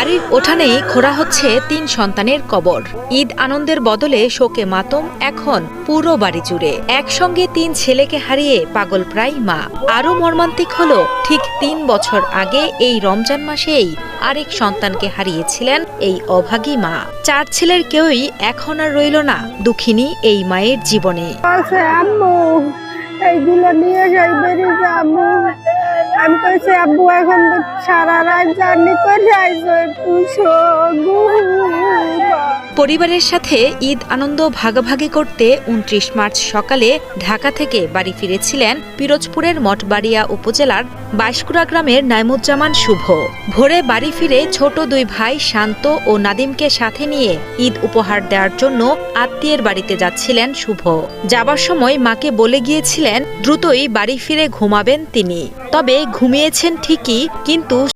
বাড়ির ওঠানেই খোঁড়া হচ্ছে তিন সন্তানের কবর। ঈদ আনন্দের বদলে শোকে মাতম এখন পুরো বাড়ি জুড়ে। একসঙ্গে তিন ছেলেকে হারিয়ে পাগল প্রায় মা। আরও মর্মান্তিক হলো, ঠিক তিন বছর আগে এই রমজান মাসেই আরেক সন্তানকে হারিয়েছিলেন এই অভাগী মা। চার ছেলের কেউই এখন আর রইল না, দুঃখিনী এই মায়ের জীবনে। এইগুলো নিয়ে যাই, বেরিয়ে কইছি আব্বু এখন তো সারা রাত জার্নি করে আইসো একটু শোগু। পরিবারের সাথে ঈদ আনন্দ ভাগাভাগি করতে উনত্রিশ মার্চ সকালে ঢাকা থেকে বাড়ি ফিরেছিলেন পিরোজপুরের মঠবাড়িয়া উপজেলার বাইশকুড়া গ্রামের নাইমুজ্জামান শুভ। ভোরে বাড়ি ফিরে ছোট দুই ভাই শান্ত ও নাদিমকে সাথে নিয়ে ঈদ উপহার দেওয়ার জন্য আত্মীয়ের বাড়িতে যাচ্ছিলেন শুভ। যাবার সময় মাকে বলে গিয়েছিলেন, দ্রুতই বাড়ি ফিরে ঘুমাবেন তিনি। তবে ঘুমিয়েছেন ঠিকই, কিন্তু